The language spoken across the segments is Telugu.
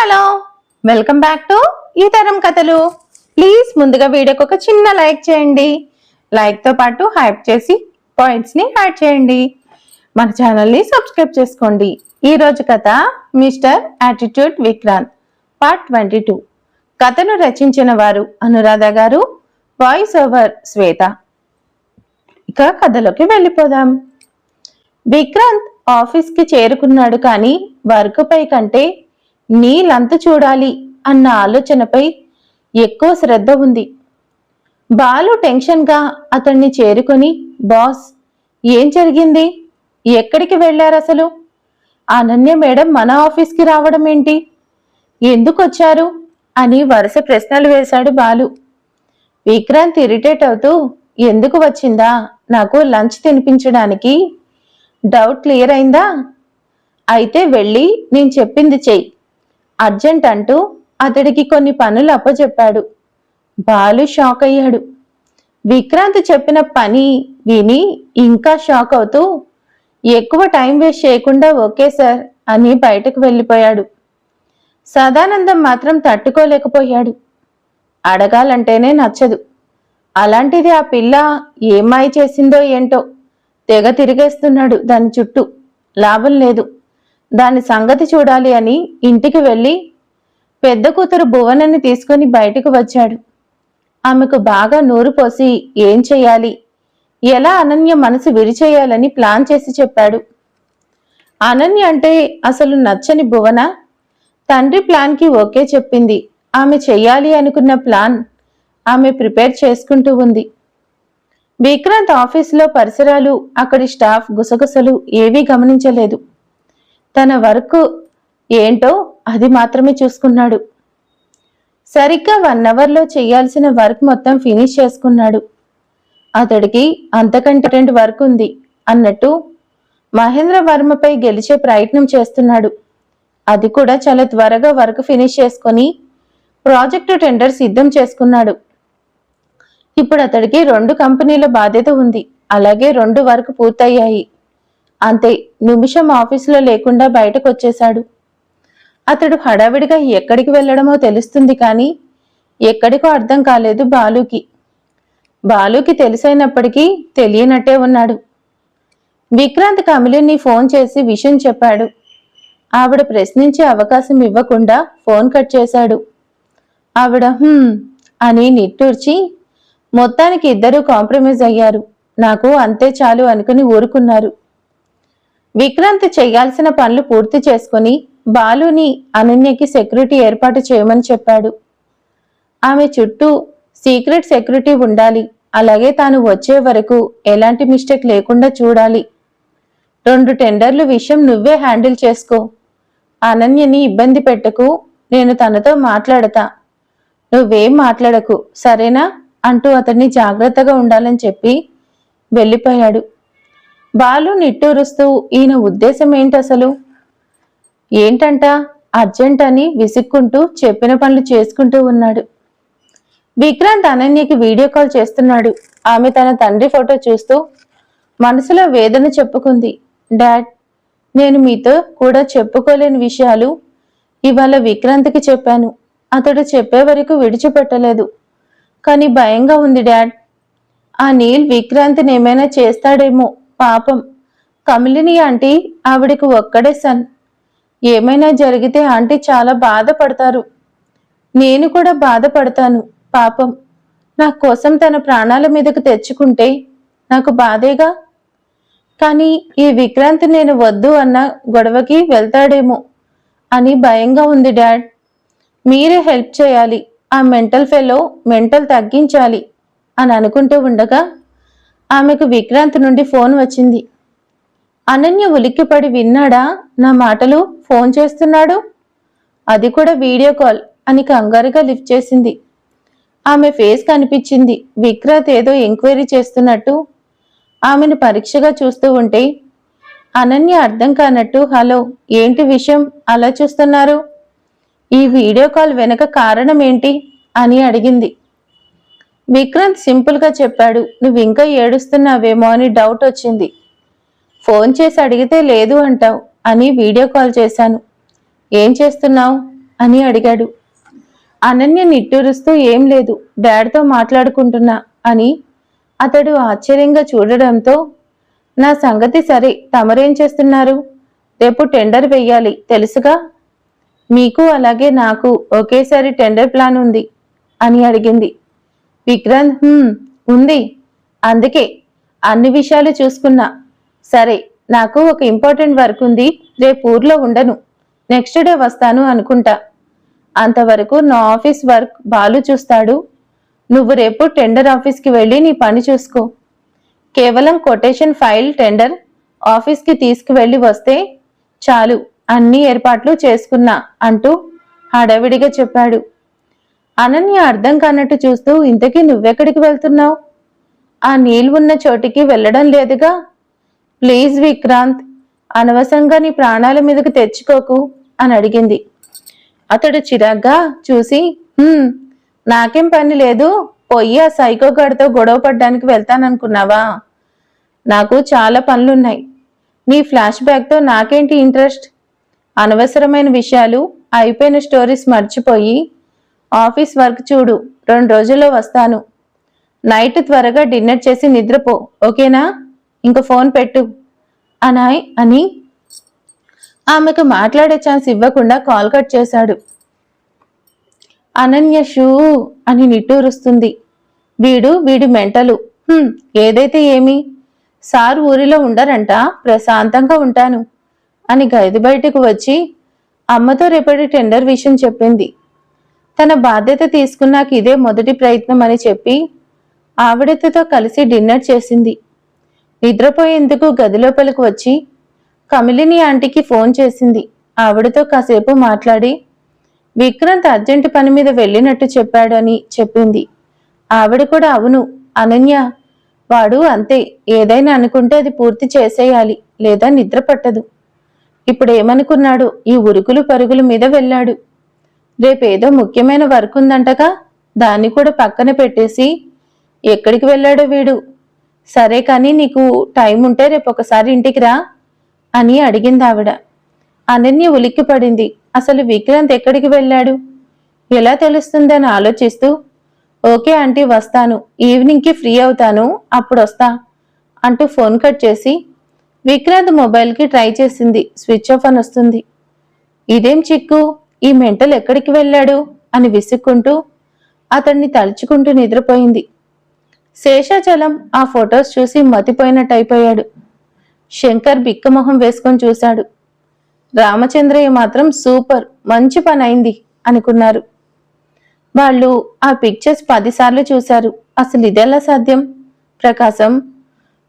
హలో. వెల్కమ్ బ్యాక్ టు ఈ తరం కథలు. ప్లీజ్ ముందుగా వీడియోకి ఒక చిన్న లైక్ చేయండి. లైక్తో పాటు హైప్ చేసి పాయింట్స్ని యాడ్ చేయండి. మన ఛానల్ని సబ్స్క్రైబ్ చేసుకోండి. ఈ రోజు కథ mister attitude Vikrant part twenty two కథను రచించిన వారు అనురాధ గారు వాయిస్ ఓవర్ శ్వేత. ఇక కథలోకి వెళ్ళిపోదాం. విక్రాంత్ ఆఫీస్కి చేరుకున్నాడు కానీ వర్క్ పై కంటే నీలంత చూడాలి అన్న ఆలోచనపై ఎక్కువ శ్రద్ధ ఉంది. బాలు టెన్షన్గా అతన్ని చేరుకొని బాస్ ఏం జరిగింది? ఎక్కడికి వెళ్ళారు అసలు? అనన్య మేడం మన ఆఫీస్కి రావడం ఏంటి? ఎందుకు వచ్చారు? అని వరుస ప్రశ్నలు వేశాడు బాలు. విక్రాంత్ ఇరిటేట్ అవుతూ ఎందుకు వచ్చిందా? నాకు లంచ్ తినిపించడానికి డౌట్ క్లియర్ అయిందా? అయితే వెళ్ళి నేను చెప్పింది చెయ్యి. అర్జెంట్ అంటూ అతడికి కొన్ని పనులు అప్పచెప్పాడు బాలు షాక్ అయ్యాడు. విక్రాంత్ చెప్పిన పని విని ఇంకా షాక్ అవుతూ ఎక్కువ టైం వేస్ట్ చేయకుండా ఓకే సార్ అని బయటకు వెళ్ళిపోయాడు. సదానందం మాత్రం తట్టుకోలేకపోయాడు. అడగాలంటేనే నచ్చదు. అలాంటిది ఆ పిల్ల ఏమాయి చేసిందో ఏంటో తెగ తిరిగేస్తున్నాడు దాని చుట్టూ. లాభం లేదు. దాని సంగతి చూడాలి అని ఇంటికి వెళ్ళి పెద్ద కూతురు భువనని తీసుకుని బయటకు వచ్చాడు. ఆమెకు బాగా నూరు పోసి ఏం చెయ్యాలి? ఎలా అనన్య మనసు విరిచేయాలని ప్లాన్ చేసి చెప్పాడు. అనన్య అంటే అసలు నచ్చని భువన? తండ్రి ప్లాన్కి ఓకే చెప్పింది. ఆమె చెయ్యాలి అనుకున్న ప్లాన్ ఆమె ప్రిపేర్ చేసుకుంటూ ఉంది. విక్రాంత్ ఆఫీసులో పరిసరాలు అక్కడి స్టాఫ్ గుసగుసలు ఏవీ గమనించలేదు. తన వర్క్ ఏంటో అది మాత్రమే చూసుకున్నాడు. సరిగ్గా వన్ అవర్లో చేయాల్సిన వర్క్ మొత్తం ఫినిష్ చేసుకున్నాడు. అతడికి అంతకంటే రెండు వర్క్ ఉంది అన్నట్టు మహేంద్ర వర్మపై గెలిచే ప్రయత్నం చేస్తున్నాడు. అది కూడా చాలా త్వరగా వర్క్ ఫినిష్ చేసుకొని ప్రాజెక్టు టెండర్ సిద్ధం చేసుకున్నాడు. ఇప్పుడు అతడికి రెండు కంపెనీల బాధ్యత ఉంది. అలాగే రెండు వర్క్ పూర్తయ్యాయి. అంతే నిమిషం ఆఫీసులో లేకుండా బయటకు వచ్చేశాడు. అతడు హడావిడిగా ఎక్కడికి వెళ్ళడమో తెలుస్తుంది కానీ ఎక్కడికో అర్థం కాలేదు బాలుకి. బాలుకి తెలిసైనప్పటికీ తెలియనట్టే ఉన్నాడు. విక్రాంత్ కమిలిని ఫోన్ చేసి విషయం చెప్పాడు. ఆవిడ ప్రశ్నించే అవకాశం ఇవ్వకుండా ఫోన్ కట్ చేశాడు. ఆవిడ అని నిట్టూర్చి మొత్తానికి ఇద్దరూ కాంప్రమైజ్ అయ్యారు. నాకు అంతే చాలు అనుకుని ఊరుకున్నారు. విక్రాంత్ చేయాల్సిన పనులు పూర్తి చేసుకుని బాలుని అనన్యకి సెక్యూరిటీ ఏర్పాటు చేయమని చెప్పాడు. ఆమె చుట్టూ సీక్రెట్ సెక్యూరిటీ ఉండాలి. అలాగే తాను వచ్చే వరకు ఎలాంటి మిస్టేక్ లేకుండా చూడాలి. రెండు టెండర్లు విషయం నువ్వే హ్యాండిల్ చేసుకో. అనన్యని ఇబ్బంది పెట్టకు. నేను తనతో మాట్లాడతా. నువ్వేం మాట్లాడకు సరేనా? అంటూ అతన్ని జాగ్రత్తగా ఉండాలని చెప్పి వెళ్ళిపోయాడు. బాలు నిట్టూరుస్తూ ఈయన ఉద్దేశం ఏంటసలు ఏంటంట? అర్జెంట్ అని విసుక్కుంటూ చెప్పిన పనులు చేసుకుంటూ ఉన్నాడు. విక్రాంత్ అనన్యకి వీడియో కాల్ చేస్తున్నాడు. ఆమె తన తండ్రి ఫోటో చూస్తూ మనసులో వేదన చెప్పుకుంది. డాడ్ నేను మీతో కూడా చెప్పుకోలేని విషయాలు ఇవాళ విక్రాంత్కి చెప్పాను. అతడు చెప్పే వరకు విడిచిపెట్టలేదు. కానీ భయంగా ఉంది డాడ్. ఆ నీల్ విక్రాంతిని ఏమైనా చేస్తాడేమో పాపం. కమిలిని ఆంటీ ఆవిడకి ఒక్కడే సన్. ఏమైనా జరిగితే ఆంటీ చాలా బాధపడతారు. నేను కూడా బాధపడతాను పాపం. నా కోసం తన ప్రాణాల మీదకు తెచ్చుకుంటే నాకు బాధేగా? కానీ ఈ విక్రాంత్ నేను వద్దు అన్న గొడవకి వెళ్తాడేమో అని భయంగా ఉంది డాడ్. మీరే హెల్ప్ చేయాలి ఆ మెంటల్ ఫెలో మెంటల్ తగ్గించాలి అని అనుకుంటూ ఉండగా ఆమెకు విక్రాంత్ నుండి ఫోన్ వచ్చింది. అనన్య ఉలిక్కిపడి విన్నాడా? నా మాటలు ఫోన్ చేస్తున్నాడు? అది కూడా వీడియో కాల్ అని కంగారుగా లిఫ్ట్ చేసింది. ఆమె ఫేస్ కనిపించింది. విక్రాంత్ ఏదో ఎంక్వైరీ చేస్తున్నట్టు. ఆమెను పరీక్షగా చూస్తూ ఉంటే అనన్య అర్థం కానట్టు హలో ఏంటి విషయం? అలా చూస్తున్నారు? ఈ వీడియో కాల్ వెనక కారణం ఏంటి? అని అడిగింది. విక్రాంత్ సింపుల్గా చెప్పాడు నువ్వు ఇంకా ఏడుస్తున్నావేమో అని డౌట్ వచ్చింది. ఫోన్ చేసి అడిగితే లేదు అంటావు అని వీడియో కాల్ చేశాను. ఏం చేస్తున్నావు? అని అడిగాడు. అనన్య నిట్టూరుస్తూ ఏం లేదు డాడ్తో మాట్లాడుకుంటున్నా అని అతడు ఆశ్చర్యంగా చూడడంతో నా సంగతి సరే తమరేం చేస్తున్నారు? రేపు టెండర్ వెయ్యాలి తెలుసుగా? మీకు అలాగే నాకు ఒకేసారి టెండర్ ప్లాన్ ఉంది అని అడిగింది. విక్రాంత్ ఉంది. అందుకే అన్ని విషయాలు చూసుకున్నా. సరే నాకు ఒక ఇంపార్టెంట్ వర్క్ ఉంది. రేపు ఊర్లో ఉండను. నెక్స్ట్ డే వస్తాను అనుకుంటా. అంతవరకు నా ఆఫీస్ వర్క్ బాలు చూస్తాడు. నువ్వు రేపు టెండర్ ఆఫీస్కి వెళ్ళి నీ పని చూసుకో. కేవలం కొటేషన్ ఫైల్ టెండర్ ఆఫీస్కి తీసుకువెళ్ళి వస్తే చాలు. అన్ని ఏర్పాట్లు చేసుకున్నా అంటూ హడావిడిగా చెప్పాడు. అనన్య అర్థం కానట్టు చూస్తూ ఇంతకీ నువ్వెక్కడికి వెళ్తున్నావు? ఆ నీళ్ళు ఉన్న చోటికి వెళ్ళడం లేదుగా? ప్లీజ్ విక్రాంత్ అనవసరంగా నీ ప్రాణాల మీదకు తెచ్చుకోకు అని అడిగింది. అతడు చిరాగ్గా చూసి నాకేం పని లేదు. పోయి ఆ సైకో గాడితో గొడవ పడ్డానికి వెళ్తాననుకున్నావా? నాకు చాలా పనులున్నాయి. నీ ఫ్లాష్ బ్యాక్తో నాకేంటి ఇంట్రెస్ట్? అనవసరమైన విషయాలు అయిపోయిన స్టోరీస్ మర్చిపోయి ఆఫీస్ వర్క్ చూడు రెండు రోజుల్లో వస్తాను. నైట్ త్వరగా డిన్నర్ చేసి నిద్రపో ఓకేనా? ఇంక ఫోన్ పెట్టు. అనాయ్ అని. ఆమెకు మాట్లాడే ఛాన్స్ ఇవ్వకుండా కాల్ కట్ చేశాడు. అనన్య షూ అని నిట్టూరుస్తుంది. వీడు వీడి మెంటలు. ఏదైతే ఏమి? సార్ ఊరిలో ఉండరంట ప్రశాంతంగా ఉంటాను అని గది బయటకు వచ్చి అమ్మతో రేపటి టెండర్ విషయం చెప్పింది. తన బాధ్యత తీసుకున్నాక ఇదే మొదటి ప్రయత్నం అని చెప్పి ఆవిడతో కలిసి డిన్నర్ చేసింది. నిద్రపోయేందుకు గది లోపలికి వచ్చి కమిలిని ఆంటీకి ఫోన్ చేసింది. ఆవిడతో కాసేపు మాట్లాడి విక్రాంత్ అర్జెంటు పని మీద వెళ్ళినట్టు చెప్పాడు అని చెప్పింది. ఆవిడ కూడా అవును అనన్య వాడు అంతే ఏదైనా అనుకుంటే అది పూర్తి చేసేయాలి లేదా నిద్ర పట్టదు. ఇప్పుడు ఏమనుకున్నాడు ఈ ఉరుకులు పరుగుల మీద వెళ్ళాడు. రేపేదో ముఖ్యమైన వర్క్ ఉందంటగా? దాన్ని కూడా పక్కన పెట్టేసి ఎక్కడికి వెళ్ళాడో వీడు? సరే కానీ నీకు టైం ఉంటే రేపు ఒకసారి ఇంటికి రా అని అడిగింది ఆవిడ. అనన్య ఉలిక్కి పడింది. అసలు విక్రాంత్ ఎక్కడికి వెళ్ళాడు? ఎలా తెలుస్తుందని ఆలోచిస్తూ ఓకే ఆంటీ వస్తాను. ఈవినింగ్కి ఫ్రీ అవుతాను. అప్పుడు వస్తా అంటూ ఫోన్ కట్ చేసి విక్రాంత్ మొబైల్కి ట్రై చేసింది. స్విచ్ ఆఫ్ అని వస్తుంది. ఇదేం చిక్కు? ఈ మెంటల్ ఎక్కడికి వెళ్ళాడు? అని విసుక్కుంటూ అతన్ని తలుచుకుంటూ నిద్రపోయింది. శేషాచలం ఆ ఫొటోస్ చూసి మతిపోయినట్టయిపోయాడు శంకర్ బిక్కమొహం వేసుకొని చూశాడు. రామచంద్రయ్య మాత్రం సూపర్ మంచి పని అయింది అనుకున్నారు. వాళ్ళు ఆ పిక్చర్స్ పదిసార్లు చూశారు. అసలు ఇదెలా సాధ్యం? ప్రకాశం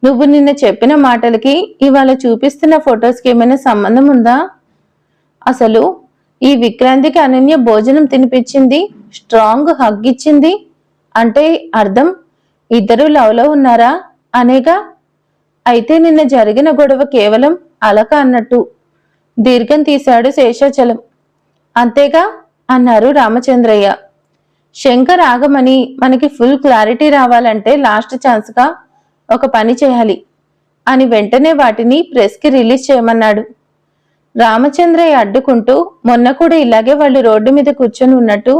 నువ్వు నిన్న చెప్పిన మాటలకి ఇవాళ చూపిస్తున్న ఫొటోస్కి ఏమైనా సంబంధం ఉందా? అసలు ఈ విక్రాంతికి అనన్య భోజనం తినిపించింది స్ట్రాంగ్ హగ్ ఇచ్చింది. అంటే అర్థం? ఇద్దరు లవ్లో ఉన్నారా? అనేగా అయితే నిన్న జరిగిన గొడవ కేవలం అలక అన్నట్టు. దీర్ఘం తీశాడు శేషాచలం. అంతేగా? అన్నారు రామచంద్రయ్య. శంకర్ ఆగమని మనకి ఫుల్ క్లారిటీ రావాలంటే లాస్ట్ ఛాన్స్గా ఒక పని చేయాలి. అని వెంటనే వాటిని ప్రెస్కి రిలీజ్ చేయమన్నాడు. రామచంద్రయ్య అడ్డుకుంటూ మొన్న కూడా ఇలాగే వాళ్ళు రోడ్డు మీద కూర్చొని ఉన్నట్టు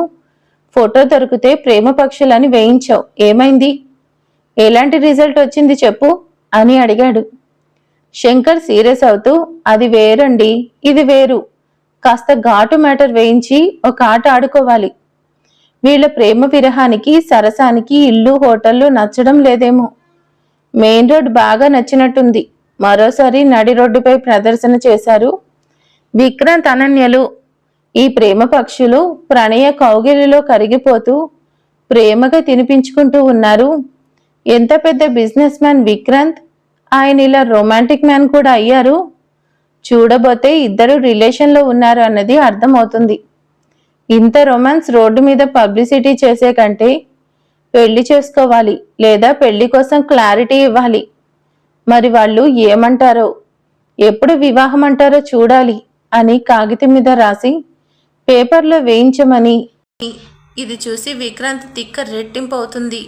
ఫోటో దొరికితే ప్రేమ పక్షులని వేయించావు. ఏమైంది? ఎలాంటి రిజల్ట్ వచ్చింది చెప్పు అని అడిగాడు. శంకర్ సీరియస్ అవుతూ అది వేరండి ఇది వేరు. కాస్త ఘాటు మ్యాటర్ వేయించి ఒక ఆట ఆడుకోవాలి. వీళ్ళ ప్రేమ విరహానికి సరసానికి ఇల్లు హోటళ్ళు నచ్చడం లేదేమో. మెయిన్ రోడ్ బాగా నచ్చినట్టుంది. మరోసారి నడి రోడ్డుపై ప్రదర్శన చేశారు విక్రాంత్ అనన్యలు ఈ ప్రేమ పక్షులు ప్రణయ కౌగిలిలో కరిగిపోతూ ప్రేమగా తినిపించుకుంటూ ఉన్నారు. ఎంత పెద్ద బిజినెస్ మ్యాన్ విక్రాంత్? ఆయన ఇలా రొమాంటిక్ మ్యాన్ కూడా అయ్యారు. చూడబోతే ఇద్దరు రిలేషన్లో ఉన్నారు అన్నది అర్థమవుతుంది. ఇంత రొమాన్స్ రోడ్డు మీద పబ్లిసిటీ చేసే కంటే పెళ్ళి చేసుకోవాలి లేదా పెళ్ళి కోసం క్లారిటీ ఇవ్వాలి. మరి వాళ్ళు ఏమంటారో? ఎప్పుడు వివాహం అంటారో చూడాలి. అని కాగితం మీద రాసి పేపర్లో వేయించమని. ఇది చూసి విక్రాంత్ తిక్క రెట్టింపు అవుతుంది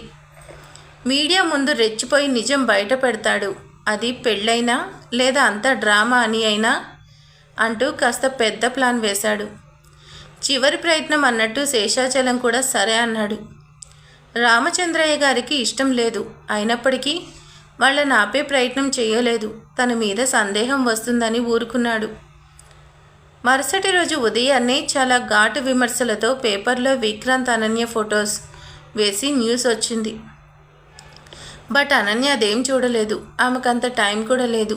మీడియా ముందు రెచ్చిపోయి నిజం బయట పెడతాడు. అది పెళ్ళైనా లేదా అంతా డ్రామా అని అయినా అంటూ కాస్త పెద్ద ప్లాన్ వేశాడు. చివరి ప్రయత్నం అన్నట్టు శేషాచలం కూడా సరే అన్నాడు. రామచంద్రయ్య గారికి ఇష్టం లేదు. అయినప్పటికీ వాళ్ళని ఆపే ప్రయత్నం చేయలేదు. తన మీద సందేహం వస్తుందని ఊరుకున్నాడు. మరుసటి రోజు ఉదయాన్నే చాలా ఘాటు విమర్శలతో పేపర్లో విక్రాంత్ అనన్య ఫొటోస్ వేసి న్యూస్ వచ్చింది. బట్ అనన్య అదేం చూడలేదు. ఆమెకంత టైం కూడా లేదు.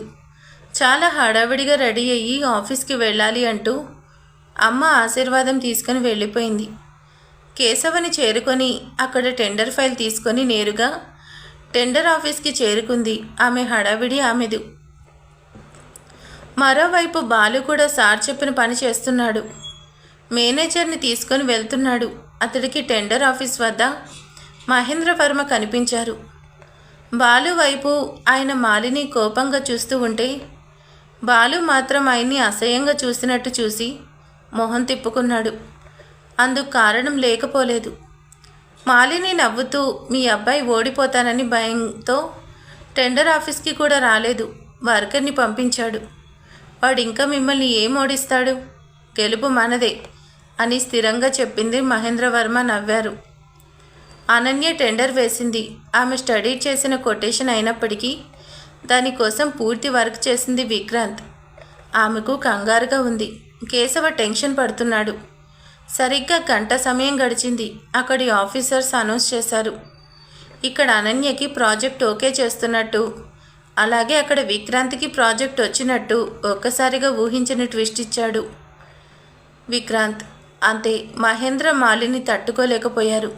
చాలా హడావిడిగా రెడీ అయ్యి ఆఫీస్కి వెళ్ళాలి అంటూ అమ్మ ఆశీర్వాదం తీసుకుని వెళ్ళిపోయింది. కేశవని చేరుకొని అక్కడ టెండర్ ఫైల్ తీసుకొని నేరుగా టెండర్ ఆఫీస్కి చేరుకుంది. ఆమె హడావిడి ఆమెదు. మరోవైపు బాలు కూడా సార్ చెప్పిన పని చేస్తున్నాడు. మేనేజర్ని తీసుకొని వెళ్తున్నాడు. అతడికి టెండర్ ఆఫీస్ వద్ద మహేంద్ర వర్మ కనిపించారు. బాలు వైపు ఆయన మాలిని కోపంగా చూస్తూ ఉంటే బాలు మాత్రం ఆయన్ని అసహ్యంగా చూసినట్టు చూసి మొహం తిప్పుకున్నాడు. అందుకు కారణం లేకపోలేదు. మాలిని నవ్వుతూ మీ అబ్బాయి ఓడిపోతానని భయంతో టెండర్ ఆఫీస్కి కూడా రాలేదు. వర్కర్ని పంపించాడు. వాడు ఇంకా మిమ్మల్ని ఏం ఓడిస్తాడు? గెలుపు మనదే అని స్థిరంగా చెప్పింది మహేంద్రవర్మ నవ్వారు. అనన్య టెండర్ వేసింది. ఆమె స్టడీ చేసిన కొటేషన్ అయినప్పటికీ దానికోసం పూర్తి వర్క్ చేసింది విక్రాంత్. ఆమెకు కంగారుగా ఉంది. కేశవ టెన్షన్ పడుతున్నాడు. సరిగ్గా గంట సమయం గడిచింది. అక్కడి ఆఫీసర్స్ అనౌన్స్ చేశారు. ఇక్కడ అనన్యకి ప్రాజెక్ట్ ఓకే చేస్తున్నట్టు అలాగే అక్కడ విక్రాంత్కి ప్రాజెక్ట్ వచ్చినట్టు ఒక్కసారిగా ఊహించిన ట్విస్ట్ ఇచ్చాడు. విక్రాంత్ అంతే మహేంద్ర మాలిని తట్టుకోలేకపోయారు.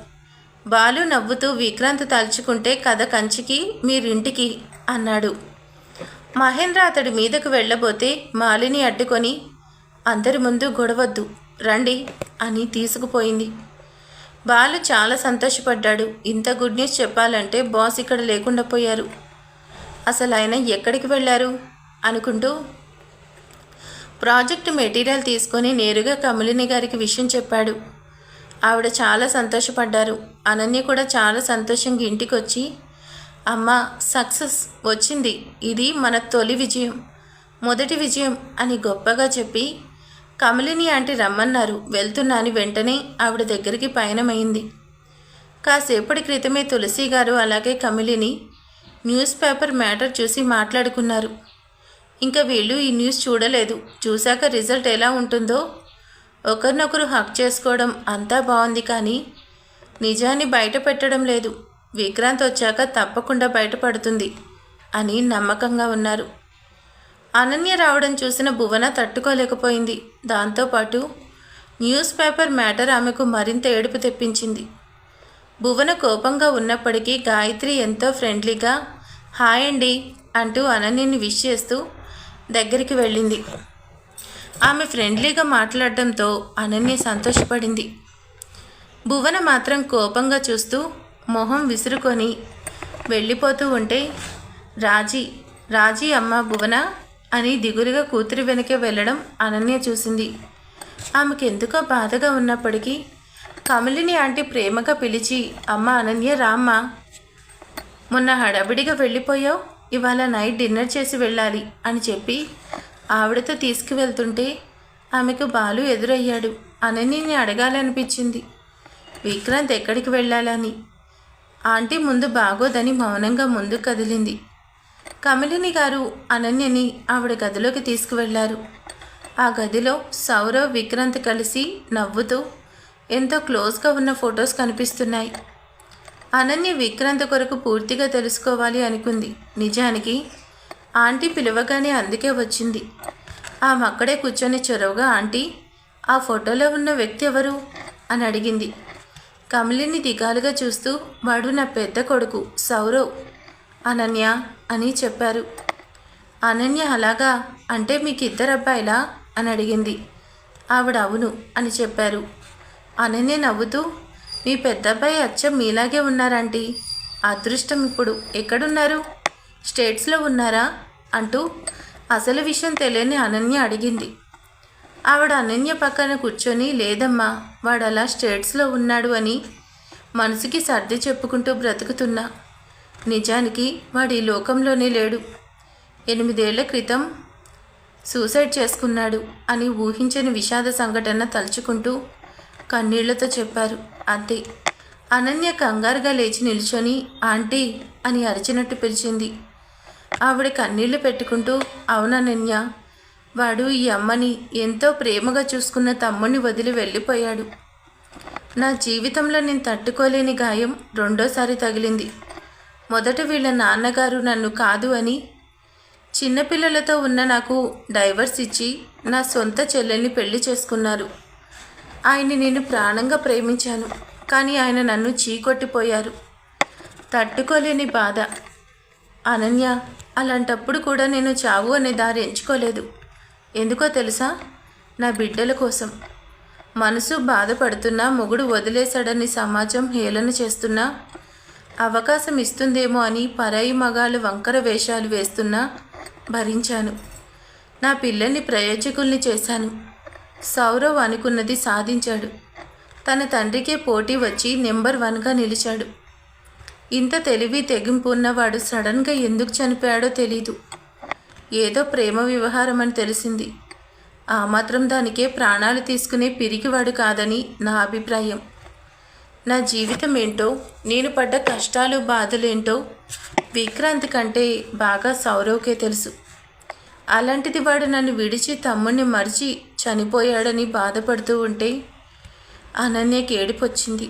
బాలు నవ్వుతూ విక్రాంత్ తలుచుకుంటే కథ కంచికి మీరింటికి అన్నాడు. మహేంద్ర అతడి మీదకు వెళ్ళబోతే మాలిని అడ్డుకొని అందరి ముందు గొడవద్దు రండి అని తీసుకుపోయింది. బాలు చాలా సంతోషపడ్డాడు. ఇంత గుడ్ న్యూస్ చెప్పాలంటే బాస్ ఇక్కడ లేకుండా పోయారు. అసలు ఆయన ఎక్కడికి వెళ్ళారు? అనుకుంటూ ప్రాజెక్ట్ మెటీరియల్ తీసుకొని నేరుగా కమలిని గారికి విషయం చెప్పాడు. ఆవిడ చాలా సంతోషపడ్డారు. అనన్య కూడా చాలా సంతోషంగా ఇంటికి వచ్చి అమ్మ సక్సెస్ వచ్చింది. ఇది మన తొలి విజయం. మొదటి విజయం అని గొప్పగా చెప్పి కమలిని ఆంటీ రమ్మన్నారు. వెళ్తున్నాను. వెంటనే ఆవిడ దగ్గరికి పయనమైంది. కాసేపటి క్రితమే తులసి గారు అలాగే కమిలిని న్యూస్ పేపర్ మ్యాటర్ చూసి మాట్లాడుకున్నారు. ఇంకా వీళ్ళు ఈ న్యూస్ చూడలేదు. చూశాక రిజల్ట్ ఎలా ఉంటుందో? ఒకరినొకరు హక్ చేసుకోవడం అంతా బాగుంది కానీ నిజాన్ని బయట పెట్టడం లేదు. విక్రాంత్ వచ్చాక తప్పకుండా బయటపడుతుంది అని నమ్మకంగా ఉన్నారు. అనన్య రావడం చూసిన భువన తట్టుకోలేకపోయింది. దాంతోపాటు న్యూస్ పేపర్ మ్యాటర్ ఆమెకు మరింత ఏడుపు తెప్పించింది. భువన కోపంగా ఉన్నప్పటికీ గాయత్రి ఎంతో ఫ్రెండ్లీగా హాయ్ అండి అంటూ అనన్యని విష్ చేస్తూ దగ్గరికి వెళ్ళింది. ఆమె ఫ్రెండ్లీగా మాట్లాడడంతో అనన్య సంతోషపడింది. భువన మాత్రం కోపంగా చూస్తూ మొహం విసురుకొని వెళ్ళిపోతూ ఉంటే రాజీ రాజీ అమ్మ భువన అని దిగులుగా కూతురి వెనకే వెళ్ళడం అనన్య చూసింది. ఆమెకు ఎందుకో బాధగా ఉన్నప్పటికీ కమలిని ఆంటీ ప్రేమగా పిలిచి అమ్మ అనన్య రామ్మ. మొన్న హడావిడిగా వెళ్ళిపోయావు. ఇవాళ నైట్ డిన్నర్ చేసి వెళ్ళాలి అని చెప్పి ఆవిడతో తీసుకువెళ్తుంటే ఆమెకు బాలు ఎదురయ్యాడు. అనన్యని అడగాలనిపించింది. విక్రాంత్ ఎక్కడికి వెళ్ళాలని? ఆంటీ ముందు బాగోదని మౌనంగా ముందు కదిలింది. కమలిని గారు అనన్యని ఆవిడ గదిలోకి తీసుకువెళ్ళారు. ఆ గదిలో సౌరవ్ విక్రాంత్ కలిసి నవ్వుతూ ఎంతో క్లోజ్గా ఉన్న ఫొటోస్ కనిపిస్తున్నాయి. అనన్య విక్రాంత్ కొరకు పూర్తిగా తెలుసుకోవాలి అనుకుంది. నిజానికి ఆంటీ పిలవగానే అందుకే వచ్చింది. ఆమె అక్కడే కూర్చొని చొరవగా ఆంటీ ఆ ఫోటోలో ఉన్న వ్యక్తి ఎవరు? అని అడిగింది. కమలిని దిగాలుగా చూస్తూ వాడు నా పెద్ద కొడుకు సౌరవ్ అనన్య అని చెప్పారు. అనన్య అలాగా అంటే మీకు ఇద్దరు అబ్బాయిలా? అని అడిగింది. ఆవిడ అవును అని చెప్పారు. అనన్య నవ్వుతూ మీ పెద్ద అబ్బాయి అచ్చం మీలాగే ఉన్నారంటీ. అదృష్టం ఇప్పుడు ఎక్కడున్నారు? స్టేట్స్లో ఉన్నారా? అంటూ అసలు విషయం తెలియని అనన్య అడిగింది. ఆవిడ అనన్య పక్కన కూర్చొని లేదమ్మా వాడు అలా స్టేట్స్లో ఉన్నాడు అని మనసుకి సర్ది చెప్పుకుంటూ బ్రతుకుతున్నా. నిజానికి వాడు ఈ లోకంలోనే లేడు. ఎనిమిదేళ్ళ క్రితం సూసైడ్ చేసుకున్నాడు అని ఊహించని విషాద సంఘటన తలుచుకుంటూ కన్నీళ్ళతో చెప్పారు. అంతే అనన్య కంగారుగా లేచి నిల్చొని ఆంటీ అని అరిచినట్టు పిలిచింది. ఆవిడ కన్నీళ్ళు పెట్టుకుంటూ అవుననన్య వాడు ఈ అమ్మని ఎంతో ప్రేమగా చూసుకున్న తమ్ముడిని వదిలి వెళ్ళిపోయాడు. నా జీవితంలో నేను తట్టుకోలేని గాయం రెండోసారి తగిలింది. మొదట వీళ్ళ నాన్నగారు నన్ను కాదు అని చిన్నపిల్లలతో ఉన్న నాకు డైవర్స్ ఇచ్చి నా సొంత చెల్లెల్ని పెళ్ళి చేసుకున్నారు. ఆయన్ని నేను ప్రాణంగా ప్రేమించాను కానీ ఆయన నన్ను చీకొట్టిపోయారు. తట్టుకోలేని బాధ. అనన్య అలాంటప్పుడు కూడా నేను చావు అనే దారి ఎంచుకోలేదు. ఎందుకో తెలుసా? నా బిడ్డల కోసం. మనసు బాధపడుతున్నా మొగుడు వదిలేశాడని సమాజం హేళన చేస్తున్నా అవకాశం ఇస్తుందేమో అని పరాయి మగాళ్ళు వంకర వేషాలు వేస్తున్నా భరించాను. నా పిల్లల్ని ప్రయోజకుల్ని చేశాను. సౌరవ్ అనుకున్నది సాధించాడు. తన తండ్రికే పోటీ వచ్చి నెంబర్ వన్గా నిలిచాడు. ఇంత తెలివి తెగింపు ఉన్నవాడు సడన్గా ఎందుకు చనిపోయాడో తెలీదు. ఏదో ప్రేమ వ్యవహారం అని తెలిసింది. ఆ మాత్రం దానికే ప్రాణాలు తీసుకునే పిరికివాడు కాదని నా అభిప్రాయం. నా జీవితం ఏంటో నేను పడ్డ కష్టాలు బాధలేంటో విక్రాంత్ కంటే బాగా సౌరవ్కే తెలుసు. అలాంటిది వాడు నన్ను విడిచి తమ్ముణ్ణి మరిచి చనిపోయాడని బాధపడుతూ ఉంటే అనన్యకి ఏడిపొచ్చింది.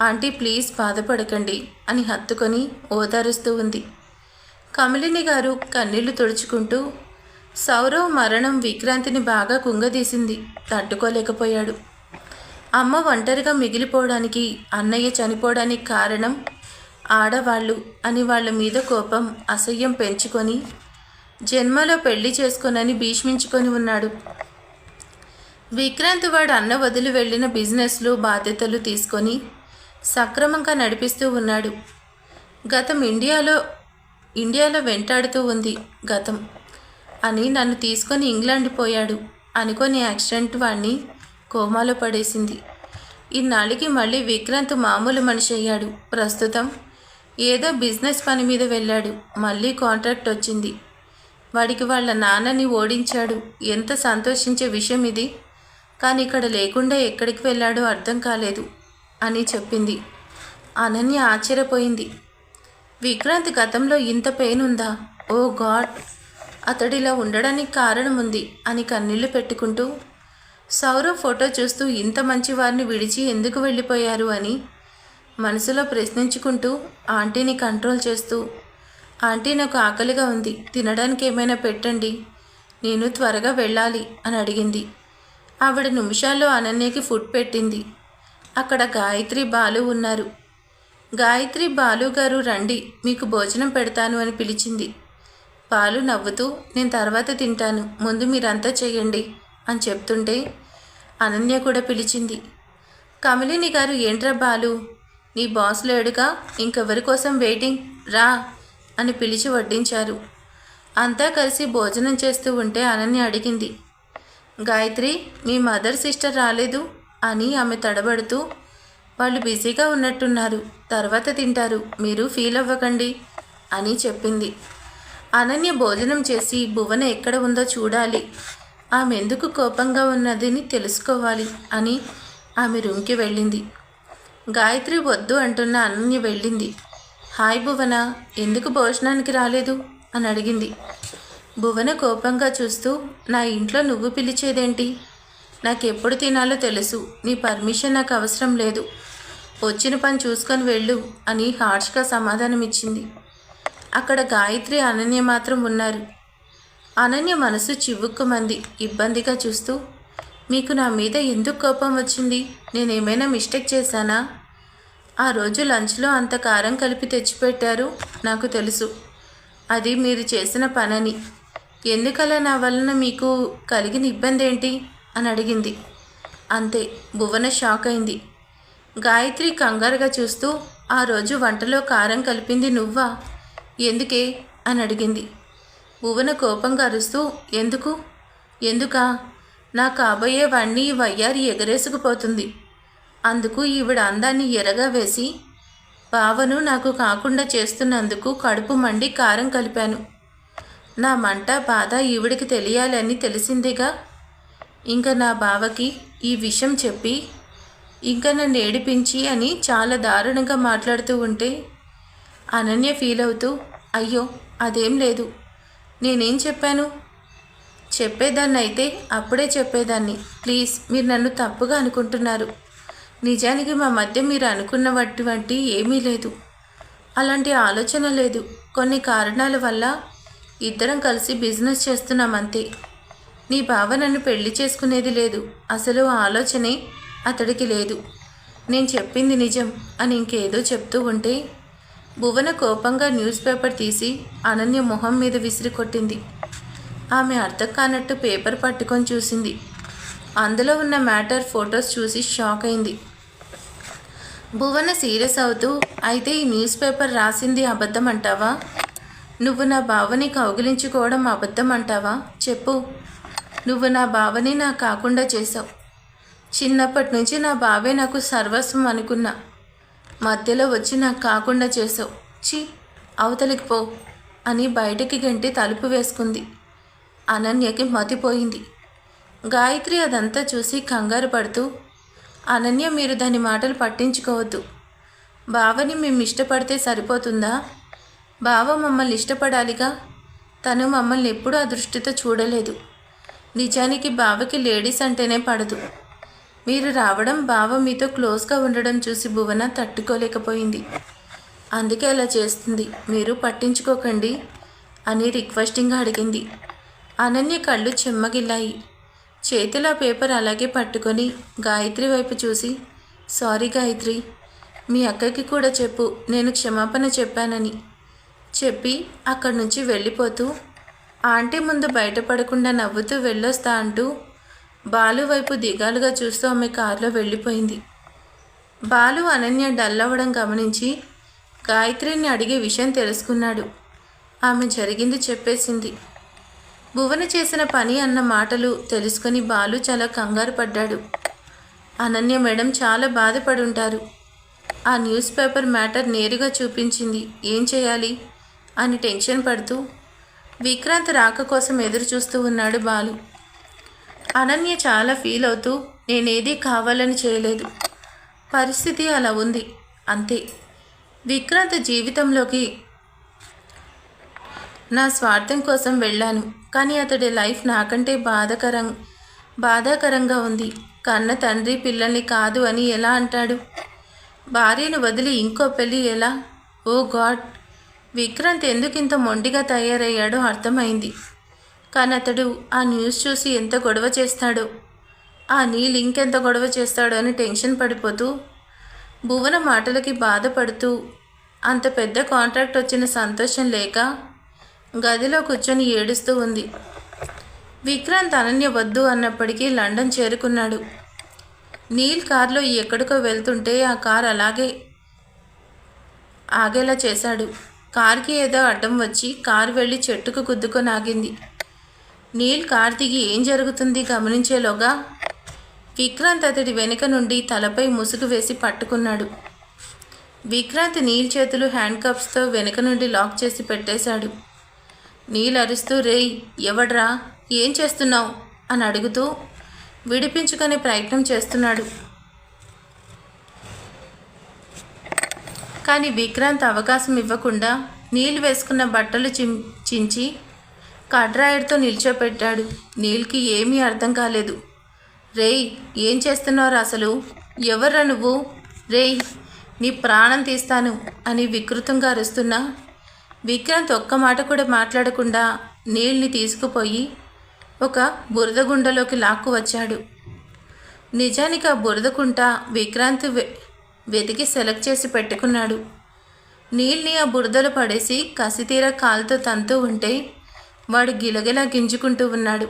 ఆంటీ ప్లీజ్ బాధపడకండి అని హత్తుకొని ఓదారుస్తూ ఉంది. కమలిని గారు కన్నీళ్ళు తుడుచుకుంటూ సౌరవ్ మరణం విక్రాంతిని బాగా కుంగదీసింది. తట్టుకోలేకపోయాడు. అమ్మ ఒంటరిగా మిగిలిపోవడానికి అన్నయ్య చనిపోవడానికి కారణం ఆడవాళ్ళు అని వాళ్ళ మీద కోపం అసహ్యం పెంచుకొని జన్మలో పెళ్ళి చేసుకోనని భీష్మించుకొని ఉన్నాడు. విక్రాంత్ వాడు అన్న వదిలి వెళ్ళిన బిజినెస్లు బాధ్యతలు తీసుకొని సక్రమంగా నడిపిస్తూ ఉన్నాడు. గతం ఇండియాలో ఇండియాలో వెంటాడుతూ ఉంది గతం. అని నన్ను తీసుకొని ఇంగ్లాండ్ పోయాడు అనుకొని యాక్సిడెంట్ వాడిని కోమాలో పడేసింది. ఇన్నాళ్ళకి మళ్ళీ విక్రాంత్ మామూలు మనిషి అయ్యాడు. ప్రస్తుతం ఏదో బిజినెస్ పని మీద వెళ్ళాడు. మళ్ళీ కాంట్రాక్ట్ వచ్చింది. వాడికి వాళ్ళ నాన్నని ఓడించాడు. ఎంత సంతోషించే విషయం ఇది. కానీ ఇక్కడ లేకుండా ఎక్కడికి వెళ్ళాడో అర్థం కాలేదు అని చెప్పింది. అనన్య ఆశ్చర్యపోయింది. విక్రాంత్ గతంలో ఇంత పెయిన్ ఉందా? ఓ గాడ్! అతడిలా ఉండడానికి కారణం ఉంది అని కన్నీళ్ళు పెట్టుకుంటూ సౌరవ్ ఫోటో చూస్తూ ఇంత మంచి వారిని విడిచి ఎందుకు వెళ్ళిపోయారు అని మనసులో ప్రశ్నించుకుంటూ ఆంటీని కంట్రోల్ చేస్తూ ఆంటీ నాకు ఆకలిగా ఉంది. తినడానికి ఏమైనా పెట్టండి. నేను త్వరగా వెళ్ళాలి అని అడిగింది. ఆవిడ నిమిషాల్లో అనన్యకి ఫుడ్ పెట్టింది. అక్కడ గాయత్రి బాలు ఉన్నారు. గాయత్రి బాలు గారు రండి మీకు భోజనం పెడతాను అని పిలిచింది. బాలు నవ్వుతూ నేను తర్వాత తింటాను. ముందు మీరంతా చేయండి అని చెప్తుంటే అనన్య కూడా పిలిచింది. కమలిని గారు ఏంట్రా బాలు? నీ బాస్ లేడుగా. ఇంకెవరి కోసం వెయిటింగ్? రా అని పిలిచి వడ్డించారు. అంతా కలిసి భోజనం చేస్తూ ఉంటే అనన్య అడిగింది గాయత్రి మీ మదర్ సిస్టర్ రాలేదు అని ఆమె తడబడుతూ వాళ్ళు బిజీగా ఉన్నట్టున్నారు తర్వాత తింటారు మీరు ఫీల్ అవ్వకండి అని చెప్పింది. అనన్య భోజనం చేసి భువన ఎక్కడ ఉందో చూడాలి ఆమె ఎందుకు కోపంగా ఉన్నదని తెలుసుకోవాలి అని ఆమె రూమ్కి వెళ్ళింది. గాయత్రి వద్దు అంటున్న అనన్య వెళ్ళింది. హాయ్ భువన ఎందుకు భోజనానికి రాలేదు? అని అడిగింది. భువన కోపంగా చూస్తూ నా ఇంట్లో నువ్వు పిలిచేదేంటి? నాకు ఎప్పుడు తినాలో తెలుసు నీ పర్మిషన్ నాకు అవసరం లేదు. వచ్చిన పని చూసుకొని వెళ్ళు అని హార్ష్గా సమాధానం ఇచ్చింది అక్కడ గాయత్రి అనన్య మాత్రం ఉన్నారు. అనన్య మనసు చివుక్కుమంది ఇబ్బందిగా చూస్తూ మీకు నా మీద ఎందుకు కోపం వచ్చింది? నేనేమైనా మిస్టేక్ చేశానా? ఆ రోజు లంచ్లో అంత కారం కలిపి తెచ్చిపెట్టారు? నాకు తెలుసు. అది మీరు చేసిన పనని. ఎందుకలా నా వలన మీకు కలిగిన ఇబ్బంది ఏంటి అని అడిగింది. అంతే భువన షాక్ అయింది. గాయత్రి కంగారుగా చూస్తూ ఆ రోజు వంటలో కారం కలిపింది నువ్వా? ఎందుకే? అని అడిగింది. భువన కోపంగా అరుస్తూ ఎందుకు? ఎందుకా? నా కాబోయే వాణ్ణి వయ్యారి ఎగరేసుకుపోతుంది. అందుకు ఈవిడ అందాన్ని ఎరగా వేసి బావను నాకు కాకుండా చేస్తున్నందుకు కడుపు మండి కారం కలిపాను. నా మంట బాధ ఈవిడికి తెలియాలని తెలిసిందిగా. ఇంకా నా బావకి ఈ విషయం చెప్పి ఇంకా నన్ను ఏడిపించి అని చాలా దారుణంగా మాట్లాడుతూ ఉంటే అనన్య ఫీల్ అవుతూ అయ్యో అదేం లేదు. నేనేం చెప్పాను? చెప్పేదాన్ని అయితే అప్పుడే చెప్పేదాన్ని. ప్లీజ్ మీరు నన్ను తప్పుగా అనుకుంటున్నారు. నిజానికి మా మధ్య మీరు అనుకున్న వంటి ఏమీ లేదు. అలాంటి ఆలోచన లేదు. కొన్ని కారణాల వల్ల ఇద్దరం కలిసి బిజినెస్ చేస్తున్నామంతే నీ బావ నన్ను పెళ్ళి చేసుకునేది లేదు. అసలు ఆలోచనే అతడికి లేదు. నేను చెప్పింది నిజం అని ఇంకేదో చెప్తూ ఉంటే భువన కోపంగా న్యూస్ పేపర్ తీసి అనన్య మొహం మీద విసిరి కొట్టింది. ఆమె అర్థం కానట్టు పేపర్ పట్టుకొని చూసింది. అందులో ఉన్న మ్యాటర్ ఫొటోస్ చూసి షాక్ అయింది. భువన సీరియస్ అవుతూ అయితే ఈ న్యూస్ పేపర్ రాసింది అబద్ధం అంటావా? నువ్వు నా బావని కౌగిలించుకోవడం అబద్ధం అంటావా? చెప్పు. నువ్వు నా బావని నాకు కాకుండా చేసావు చిన్నప్పటి నుంచి నా బావే నాకు సర్వస్వం అనుకున్నా. మధ్యలో వచ్చి నాకు కాకుండా చేసావు చి అవతలికి పో అని బయటికి గంటి తలుపు వేసుకుంది. అనన్యకి మతిపోయింది. గాయత్రి అదంతా చూసి కంగారు పడుతూ అనన్య మీరు దాని మాటలు పట్టించుకోవద్దు. బావని మేము ఇష్టపడితే సరిపోతుందా? బావ మమ్మల్ని ఇష్టపడాలిగా? తను మమ్మల్ని ఎప్పుడూ ఆ దృష్టితో చూడలేదు. నిజానికి బావకి లేడీస్ అంటేనే పడదు. మీరు రావడం బావ మీతో క్లోజ్గా ఉండడం చూసి భువన తట్టుకోలేకపోయింది. అందుకే అలా చేస్తుంది. మీరు పట్టించుకోకండి అని రిక్వెస్టింగ్గా అడిగింది. అనన్య కళ్ళు చెమ్మగిల్లాయి. చేతిలో పేపర్ అలాగే పట్టుకొని గాయత్రి వైపు చూసి సారీ గాయత్రి మీ అక్కకి కూడా చెప్పు నేను క్షమాపణ చెప్పానని. చెప్పి అక్కడి నుంచి వెళ్ళిపోతూ ఆంటీ ముందు బయటపడకుండా నవ్వుతూ వెళ్ళొస్తా అంటూ బాలు వైపు దిగాలుగా చూస్తూ ఆమె కారులో వెళ్ళిపోయింది. బాలు అనన్య డల్ అవ్వడం గమనించి గాయత్రిని అడిగే విషయం తెలుసుకున్నాడు. ఆమె జరిగింది చెప్పేసింది. భువన చేసిన పని అన్న మాటలు తెలుసుకొని బాలు చాలా కంగారు పడ్డాడు. అనన్య మేడం చాలా బాధపడి ఉంటారు ఆ న్యూస్ పేపర్ మ్యాటర్ నేరుగా చూపించింది. ఏం చేయాలి? అని టెన్షన్ పడుతూ విక్రాంత్ రాక కోసం ఎదురు చూస్తూ ఉన్నాడు బాలు. అనన్య చాలా ఫీల్ అవుతూ నేనేది కావాలని చేయలేదు. పరిస్థితి అలా ఉంది. అంతే. విక్రాంత్ జీవితంలోకి నా స్వార్థం కోసం వెళ్ళాను. కానీ అతడి లైఫ్ నాకంటే బాధకరం బాధాకరంగా ఉంది. కన్న తండ్రి పిల్లల్ని కాదు అని ఎలా అంటాడు? భార్యను వదిలి ఇంకో పెళ్ళి ఎలా? ఓ గాడ్! విక్రాంత్ ఎందుకు ఇంత మొండిగా తయారయ్యాడో అర్థమైంది. కానీ అతడు ఆ న్యూస్ చూసి ఎంత గొడవ చేస్తాడో ఆ నీళ్ళు ఇంకెంత గొడవ చేస్తాడో అని టెన్షన్ పడిపోతూ భువన మాటలకి బాధపడుతూ అంత పెద్ద కాంట్రాక్ట్ వచ్చిన సంతోషం లేక గదిలో కూర్చొని ఏడుస్తూ ఉంది. విక్రాంత్ అనన్య వద్దు అన్నప్పటికీ లండన్ చేరుకున్నాడు. నీల్ కారులో ఎక్కడికో వెళ్తుంటే ఆ కార్ అలాగే ఆగేలా చేశాడు. కార్కి ఏదో అడ్డం వచ్చి కారు వెళ్ళి చెట్టుకు గుద్దుకొని ఆగింది నీల్ కార్ దిగి ఏం జరుగుతుంది గమనించేలోగా విక్రాంత్ అతడి వెనుక నుండి తలపై ముసుగు వేసి పట్టుకున్నాడు. విక్రాంత్ నీల్ చేతులు హ్యాండ్ కప్స్తో వెనుక నుండి లాక్ చేసి పెట్టేశాడు. నీల్ అరుస్తూ రేయ్ ఎవడ్రా? ఏం చేస్తున్నావు? అని అడుగుతూ విడిపించుకునే ప్రయత్నం చేస్తున్నాడు. కానీ విక్రాంత్ అవకాశం ఇవ్వకుండా నీళ్ళు వేసుకున్న బట్టలు చిం చించి కడ్రాయర్తో నిల్చోపెట్టాడు. నీల్కి ఏమీ అర్థం కాలేదు. రేయ్ ఏం చేస్తున్నారు అసలు? ఎవర్రా నువ్వు? రేయ్ నీ ప్రాణం తీస్తాను అని వికృతంగా అరుస్తున్నా విక్రాంత్ ఒక్క మాట కూడా మాట్లాడకుండా నీళ్ళని తీసుకుపోయి ఒక బురద గుండలోకి లాక్కు వచ్చాడు. నిజానికి ఆ బురద కుంట విక్రాంత్ వెతికి సెలెక్ట్ చేసి పెట్టుకున్నాడు. నీళ్ళని ఆ బురదలో పడేసి కసితీర కాలుతో తంతూ ఉంటే వాడు గిలగిలా గింజుకుంటూ ఉన్నాడు.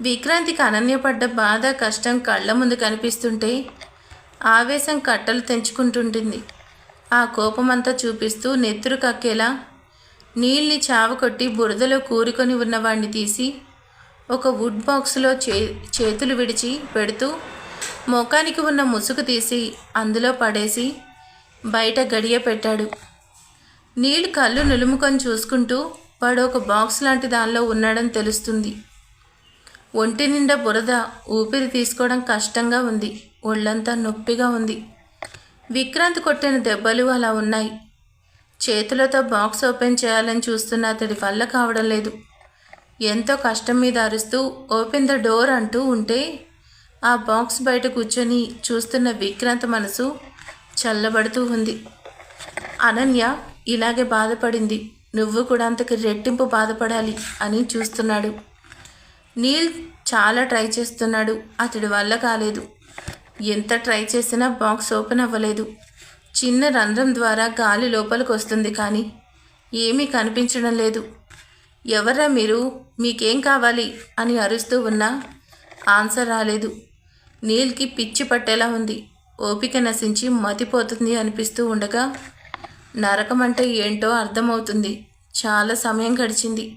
విక్రాంతికి అనన్యపడ్డ బాధ కష్టం కళ్ళ ముందు కనిపిస్తుంటే ఆవేశం కట్టలు తెంచుకుంటుంటుంది. ఆ కోపమంతా చూపిస్తూ నెత్తురు కక్కేలా. నీళ్ళని చావకొట్టి బురదలో కూరుకొని ఉన్నవాడిని తీసి ఒక వుడ్ బాక్స్లో చే చేతులు విడిచి పెడుతూ ముఖానికి ఉన్న ముసుగు తీసి అందులో పడేసి బయట గడియ పెట్టాడు. నీళ్ళు కళ్ళు నులుముకొని చూసుకుంటూ వాడు ఒక బాక్స్ లాంటి దానిలో ఉన్నాడని తెలుస్తుంది. ఒంటి నిండా బురద ఊపిరి తీసుకోవడం కష్టంగా ఉంది. ఒళ్ళంతా నొప్పిగా ఉంది. విక్రాంత్ కొట్టిన దెబ్బలు అలా ఉన్నాయి. చేతులతో బాక్స్ ఓపెన్ చేయాలని చూస్తున్న అతడి వల్ల కావడం లేదు. ఎంతో కష్టం మీద అరుస్తూ ఓపెన్ ద డోర్ అంటూ ఉంటే ఆ బాక్స్ బయట కూర్చొని చూస్తున్న విక్రాంత్ మనసు చల్లబడుతూ ఉంది. అనన్య ఇలాగే బాధపడింది. నువ్వు కూడా అంతకు రెట్టింపు బాధపడాలి అని చూస్తున్నాడు. నీల్ చాలా ట్రై చేస్తున్నాడు. అతడి వల్ల కాలేదు. ఎంత ట్రై చేసినా బాక్స్ ఓపెన్ అవ్వలేదు. చిన్న రంధ్రం ద్వారా గాలి లోపలికి వస్తుంది కానీ ఏమీ కనిపించడం లేదు. ఎవర్రా మీరు? మీకేం కావాలి? అని అరుస్తూ ఉన్నా ఆన్సర్ రాలేదు. నీల్కి పిచ్చి పట్టేలా ఉంది. ఓపిక నశించి మతిపోతుంది అనిపిస్తూ ఉండగా నరకం అంటే ఏంటో అర్థమవుతుంది. చాలా సమయం గడిచింది.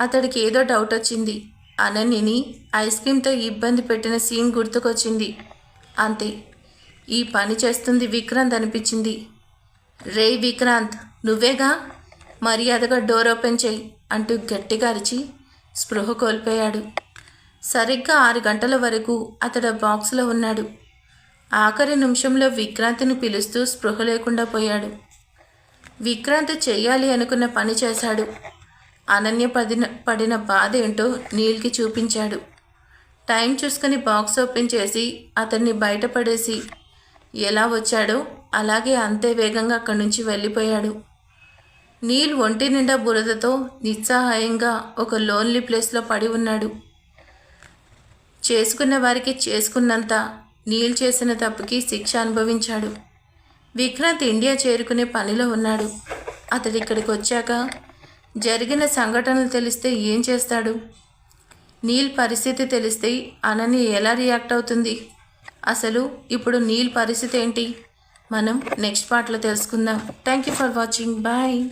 అతడికి ఏదో డౌట్ వచ్చింది. అనన్యని ఐస్ క్రీమ్తో ఇబ్బంది పెట్టిన సీన్ గుర్తుకొచ్చింది. అంతే. ఈ పని చేస్తుంది విక్రాంత్ అనిపించింది. రే విక్రాంత్ నువ్వేగా? మర్యాదగా డోర్ ఓపెన్ చేయి అంటూ గట్టిగా అరిచి స్పృహ కోల్పోయాడు. సరిగ్గా ఆరు గంటల వరకు అతడు బాక్స్లో ఉన్నాడు. ఆఖరి నిమిషంలో విక్రాంతిని పిలుస్తూ స్పృహ లేకుండా పోయాడు. విక్రాంత్ చేయాలి అనుకున్న పని చేశాడు. అనన్య పడిన పడిన బాధ ఏంటో నీల్కి చూపించాడు. టైం చూసుకుని బాక్స్ ఓపెన్ చేసి అతన్ని బయటపడేసి ఎలా వచ్చాడో అలాగే అంతే వేగంగా అక్కడి నుంచి వెళ్ళిపోయాడు. నీల్ ఒంటి నిండా బురదతో నిస్సహాయంగా ఒక లోన్లీ ప్లేస్లో పడి ఉన్నాడు. చేసుకున్న వారికి చేసుకున్నంత నీల్ చేసిన తప్పుకి శిక్ష అనుభవించాడు. విక్రాంత్ ఇండియా చేరుకునే పనిలో ఉన్నాడు. అతడు ఇక్కడికి వచ్చాక జరిగిన సంఘటనలు తెలిస్తే ఏం చేస్తాడు? నీల్ పరిస్థితి తెలిస్తే అనని ఎలా రియాక్ట్ అవుతుంది? అసలు ఇప్పుడు నీల్ పరిస్థితి ఏంటి? మనం నెక్స్ట్ పార్ట్లో తెలుసుకుందాం. Thank you for watching bye